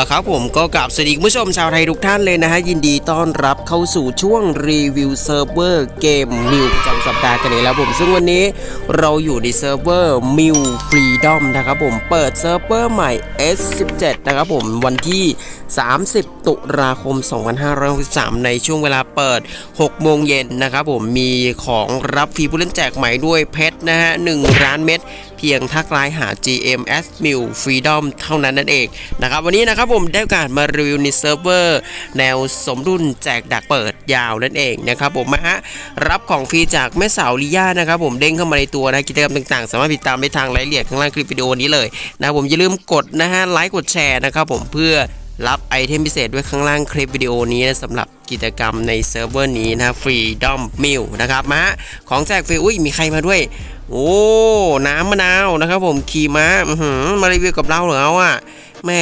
ละครับผมก็กลับสวัสดีคุณผู้ชมชาวไทยทุกท่านเลยนะฮะยินดีต้อนรับเข้าสู่ช่วงรีวิวเซิร์ฟเวอร์เกมมิวประจำสัปดาห์กันเลยแล้วผมซึ่งวันนี้เราอยู่ในเซิร์ฟเวอร์มิวฟรีดอมนะครับผมเปิดเซิร์ฟเวอร์ใหม่ S17 นะครับผมวันที่30 ตุลาคม 2563 ในช่วงเวลาเปิด 6 โมงเย็นนะครับผมมีของรับฟรีผู้เล่นแจกใหม่ด้วยเพชรนะฮะ1ล้านเม็ดเพียงทักไลน์หา GMS m i l Freedom เท่านั้นนั่นเองนะครับวันนี้นะครับผมได้โอกาสมารีวิวในเซิร์ฟเวอร์แนวสมดุลแจกดักเปิดยาวนั่นเองนะครับผมมาฮะรับของฟรีจากแม่สาวลิยานะครับผมเด้งเข้ามาในตัวนะกิจกรรมต่างๆ สามารถติดตามได้ทางรายละเอียดข้างล่างคลิปวิดีโอนี้เลยนะผมอย่าลืมกดนะฮะไลค์กดแชร์นะครับผมเพื่อ รับไอเทมพิเศษด้วยข้างล่างคลิปวิดีโอนี้นะสำหรับกิจกรรมในเซิร์ฟเวอร์นี้นะ Freedom Mill นะครับมาฮะของแจกฟรีอุ้ยมีใครมาด้วย โอ้น้ำมะนาวนะครับผมขี่ม้าอืมารีวิวกับเราเหรออะแหม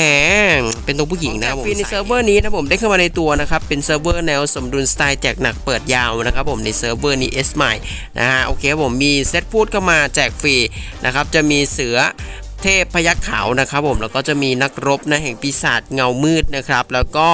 เป็นตัวผู้หญิงนะผมในเซิร์ฟเวอร์นี้นะผมได้เข้ามาในตัวนะครับ เป็นเซิร์ฟเวอร์แนวสมดุลสไตล์แจกหนักเปิดยาวนะครับผมในเซิร์ฟเวอร์นี้ S ใหม่นะฮะโอเคครับผมมีเซตพูดเข้ามาแจกฟรีนะครับจะมีเสือ เทพพยักขาวนะครับผมแล้วก็จะมีนักรบนะแห่งปีศาจเงามืดนะครับ แล้วก็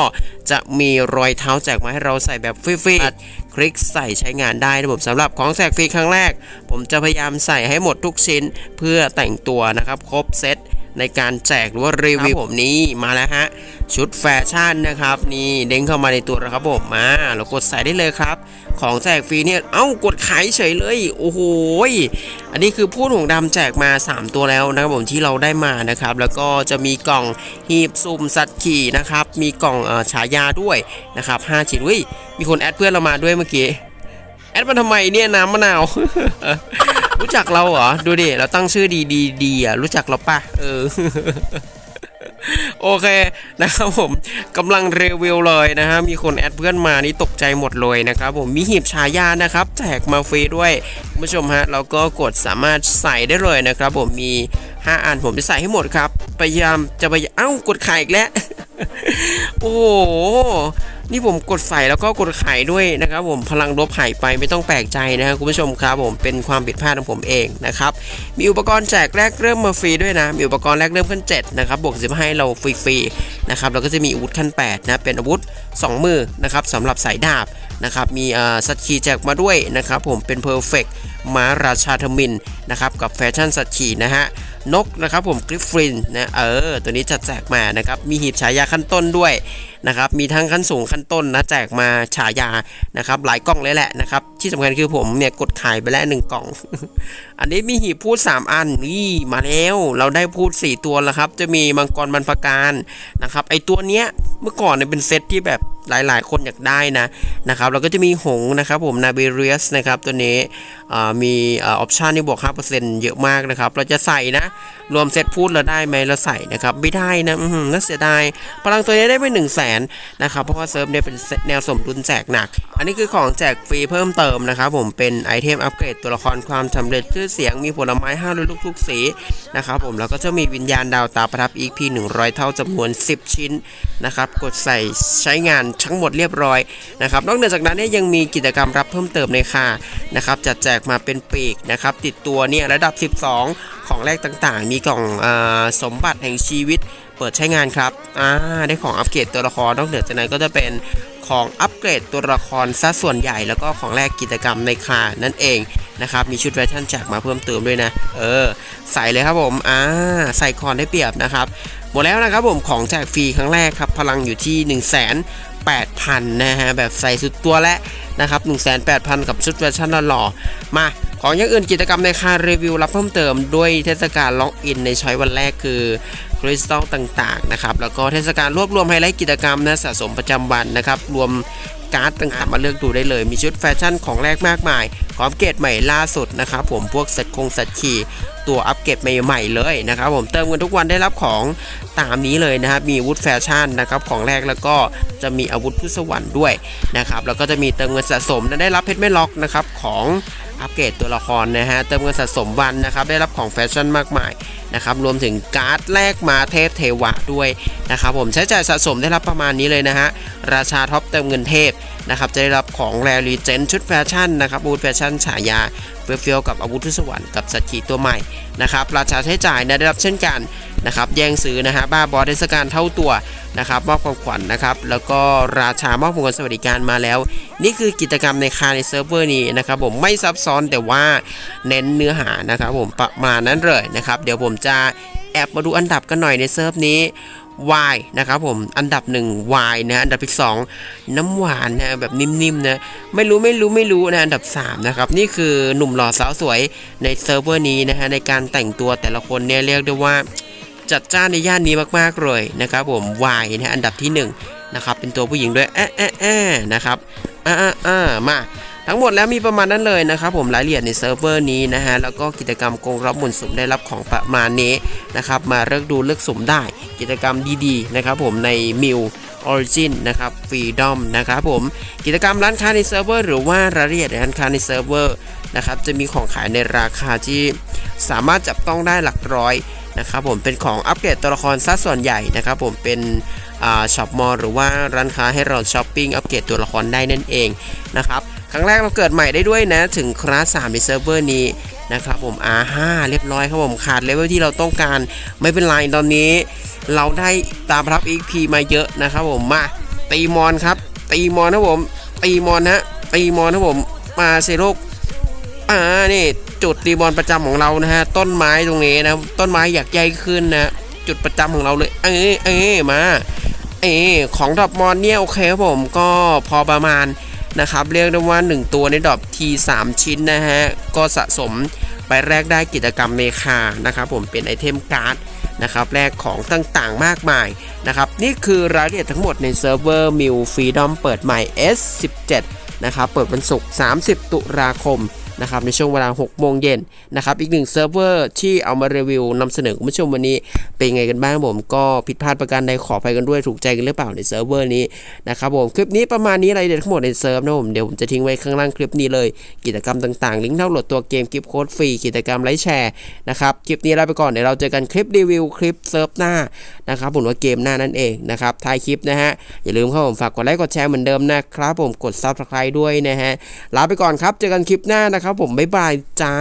จะมีรอยเท้าแจกมาให้เราใส่แบบฟรีๆคลิกใส่ใช้งานได้นะผมสำหรับของแจกฟรีครั้งแรก ผมจะพยายามใส่ให้หมดทุกชิ้นเพื่อแต่งตัวนะครับ ครบเซต ในการแจกหรือว่ารีวิวผมนี้มาแล้วฮะ ชุดแฟชั่นนะครับ นี่เด้งเข้ามาในตัวแล้วครับผมมาเรากดใส่ได้เลยครับ ของแจกฟรีเนี่ยเอ้ากดขายเฉยเลย โอ้โหยอันนี้คือพูดห่วงดำแจกมา 3 ตัวแล้วนะครับผมที่เราได้มานะครับ แล้วก็จะมีกล่องหีบซุ่มสัตว์ขี่นะครับ มีกล่องเออฉายาด้วยนะครับ5ชิ้นเฮ้ยมีคนแอดเพื่อนเรามาด้วยเมื่อกี้แอดมาทำไมเนี่ยน้ำมะนาว รู้จักเราเหรอ ดูดิ เราตั้งชื่อดีดีดีอะ รู้จักเราปะเออ โอเคนะครับผมกำลังรีวิวเลยนะฮะ มีคนแอดเพื่อนมานี่ตกใจหมดเลยนะครับผม มีหีบฉายานะครับ แจกมาฟรีด้วยคุณผู้ชมฮะเราก็กดสามารถใส่ได้เลยนะครับผม มี 5อันผมจะใส่ให้หมดครับ พยายามจะไปเอ้ากดขายอีกแล้ว โอ้โห นี่ผมกดใส่แล้วก็กดขายด้วยนะครับผมพลังลบหายไปไม่ต้องแปลกใจนะครับคุณผู้ชมครับผมเป็นความผิดพลาดของผมเองนะครับมีอุปกรณ์แจกแรกเริ่มมาฟรีด้วยนะ มีอุปกรณ์แรกเริ่มขั้น7นะครับบวก10ให้เราฟรีๆนะครับแล้วก็จะมีอาวุธขั้น8นะเป็นอาวุธ 2 มือนะครับสำหรับสายดาบนะครับมีอ่อสัตว์ขี่แจกมาด้วยนะครับผมเป็นเพอร์เฟกม้าราชาทมินนะครับกับแฟชั่นสัตว์ขี่นะฮะนกนะครับผมกริฟฟินนะเออตัวนี้จะแจกมานะครับมีหีบฉายาขั้นต้นด้วย นะครับมีทั้งขั้นสูงขั้นต้นนะแจกมาฉายานะครับหลายกล่องเลยแหละนะครับที่สำคัญคือผมเนี่ยกดขายไปแล้วหนึ่งกล่อง อันนี้มีหีบพูด 3 อันนี่มาแล้วเราได้พูด 4 ตัวแล้วครับ จะมีมังกรบรรพการนะครับไอตัวเนี้ยเมื่อก่อนเนี่ยเป็นเซตที่แบบหลายๆ คนอยากได้นะนะครับแล้วก็จะมีหงนะครับผมนาเบเรียสนะครับตัวนี้มีออปชันที่บวก 5%เยอะมากนะครับเราจะใส่นะ รวมเซตพูดเราได้ไหมเราใส่นะครับไม่ได้นะน่าเสียดายพลังตัวนี้ได้ไป1 0 0 0 0แสนนะครับ เพราะว่าเซิร์ฟเนี่ยเป็นแนวสมดุลแจกหนัก อันนี้คือของแจกฟรีเพิ่มเติมนะครับผมเป็นไอเทมอัปเกรดตัวละครความสำเร็จชื่อเสียงมีผลไม้5ลูกทุกสีนะครับผมแล้วก็จะมีวิญญาณดาวตาประทับ EP 100เท่าจำนวน 10 ชิ้นนะครับกดใส่ใช้งานทั้งหมดเรียบร้อยนะครับนอกเหนือจากนั้นเนี่ยยังมีกิจกรรมรับเพิ่มเติมในค่านะครับจัดแจกมาเป็นปีกนะครับติดตัวเนี่ยระดับ 12 ของแรกต่างๆ มีกล่องอสมบัติแห่งชีวิต เปิดใช้งานครับอ่าได้ของอัปเกรดตัวละครนอกเหนือจากนั้นก็จะเป็นของอัปเกรดตัวละครซะส่วนใหญ่แล้วก็ของแรกกิจกรรมในคานั่นเองนะครับมีชุดแฟชั่นแจกมาเพิ่มเติมด้วยนะ เออ ใส่เลยครับผมอ่าใส่คอนได้เปรียบนะครับ หมดแล้วนะครับผมของแจกฟรีครั้งแรกครับพลังอยู่ที่1 8 0 0 0 นะฮะ แบบใส่สุดตัวและนะครับ1 8 0 0 0 กับชุดแฟชั่นหล่อมา ของอย่างอื่นกิจกรรมในคารีวิวรับเพิ่มเติมด้วยเทศกาลล็อกอินในช้อยวันแรกคือ คริสตัลต่างๆนะครับแล้วก็เทศกาลรวบรวมไฮไลท์กิจกรรมนะสะสมประจำวันนะครับรวมการ์ดต่างๆมาเลือกดูได้เลย มีชุดแฟชั่นของแรกมากมายของเกรดใหม่ล่าสุดนะครับผมพวกเซตคงเซตขี่ตัวอัปเกรดใหม่ๆเลยนะครับผมเติมกันทุกวันได้รับของตามนี้เลยนะครับมีอาวุธแฟชั่นนะครับของแรกแล้วก็จะมีอาวุธพุทธสวรรค์ด้วยนะครับแล้วก็จะมีเติมเงินสะสมและได้รับเพชรไม่ล็อกนะครับของ อัปเกรดตัวละครนะฮะเติมเงินสะสมวันนะครับได้รับของแฟชั่นมากมายนะครับรวมถึงการ์ดแลกมาเทพเทวะด้วยนะครับผมใช้จ่ายสะสมได้รับประมาณนี้เลยนะฮะราชาท็อปเติมเงินเทพนะครับจะได้รับของแรลีเจนชุดแฟชั่นนะครับอาวุธแฟชั่นฉายาเฟี้ยวกับอาวุธทุสวรรค์กับสัตว์ขี่ตัวใหม่นะครับราชาใช้จ่ายนะได้รับเช่นกัน นะครับแย่งซื้อนะฮะบ้าบอเทศกาลเท่าตัวนะครับมอบของขวัญนะครับแล้วก็ราชามอบของขวัญสวัสดิการมาแล้ว นี่คือกิจกรรมในคาในเซิร์ฟเวอร์นี้นะครับผมไม่ซับซ้อนแต่ว่าเน้นเนื้อหานะครับผมประมาณนั้นเลยนะครับเดี๋ยวผมจะแอบมาดูอันดับกันหน่อยในเซิร์ฟนี้ Y นะครับผมอันดับ 1 Y นะอันดับที่2น้ำหวานนะแบบนิ่มๆนะไม่รู้ไม่รู้ไม่รู้นะอันดับ 3 นะครับ นี่คือหนุ่มหล่อสาวสวยในเซิร์ฟเวอร์นี้นะฮะในการแต่งตัวแต่ละคนเนี่ยเรียกได้ว่า จัดจ้านในย่านนี้มากๆเลยนะครับผม Y นะฮะอันดับที่1นะครับเป็นตัวผู้หญิงด้วยแอะแอะแอะนะครับอ่าอ่าอ่ามาทั้งหมดแล้วมีประมาณนั้นเลยนะครับผมรายละเอียดในเซิร์ฟเวอร์นี้นะฮะแล้วก็กิจกรรมกงรับหมุนสุ่มได้รับของประมาณนี้นะครับมาเลือกดูเลือกสุ่มได้ กิจกรรมดีๆนะครับผมในมิว Origin นนะครับฟรีดอมนะครับผมกิจกรรมร้านค้าในเซิร์ฟเวอร์หรือว่ารายละเอียดร้านค้าในเซิร์ฟเวอร์นะครับจะมีของขายในราคาที่สามารถจับต้องได้หลักร้อย นะครับผมเป็นของอัปเกรดตัวละครซะส่วนใหญ่นะครับผมเป็นช็อปมอลหรือว่าร้านค้าให้เราช้อปปิ้งอัปเกรดตัวละครได้นั่นเองนะครับครั้งแรกเราเกิดใหม่ได้ด้วยนะ ถึงคลาส3ในเซิร์ฟเวอร์นี้นะครับผม R5 เรียบร้อยครับผมขาดเลเวลที่เราต้องการไม่เป็นไรตอนนี้ เราได้ตามรับ XP มาเยอะนะครับผมมาตีมอนครับ ตีมอนนะผมตีมอนฮะตีมอนนะผมมาเซโรกอ่านี่ จุดตีมอนประจำของเรานะฮะ ต้นไม้ตรงนี้นะ ต้นไม้อยากใหญ่ขึ้นนะ จุดประจำของเราเลย เอ้เอ้มา เออของดอปมอนเนี่ยโอเคครับผมก็พอประมาณนะครับ เรียกได้ว่า 1 ตัวในดอปที3ชิ้นนะฮะ ก็สะสมไปแรกได้กิจกรรมเมคานะครับผมเป็นไอเทมการ์ดนะครับแลกของต่างๆมากมายนะครับ นี่คือรายละเอียดทั้งหมดในเซิร์ฟเวอร์มิวฟรีดอมเปิดใหม่ S17 นะครับ เปิดวันศุกร์ 30 ตุลาคม นะครับในช่วงเวลา6โมงเย็นนะครับอีกหนึ่งเซิร์ฟเวอร์ที่เอามารีวิวนำเสนอคุณผู้ชมวันนี้เป็นไงกันบ้างผมก็ผิดพลาดประการใดขออภัยกันด้วยถูกใจกันหรือเปล่าในเซิร์ฟเวอร์นี้นะครับผมคลิปนี้ประมาณนี้รายละเอียดทั้งหมดในเซิร์ฟนะผมเดี๋ยวผมจะทิ้งไว้ข้างล่างคลิปนี้เลย กิจกรรมต่างๆ ลิงก์ดาวน์โหลดตัวเกมกิฟต์โค้ดฟรีกิจกรรมไลฟ์แชร์นะครับคลิปนี้ลาไปก่อนเดี๋ยวเราเจอกันคลิปรีวิวคลิปเซิร์ฟหน้านะครับผมว่าเกมหน้านั่นเองนะครับท้ายคลิปนะฮะอย่าลืมเข้าผมฝากกดไลค์กดแชร์เหมือนเดิมนะครับผมกดซับสไครต์ด้วยนะฮะลาไปก่อนครับเจอกันคลิปหน้านะครับผมบ๊ายบายจ้า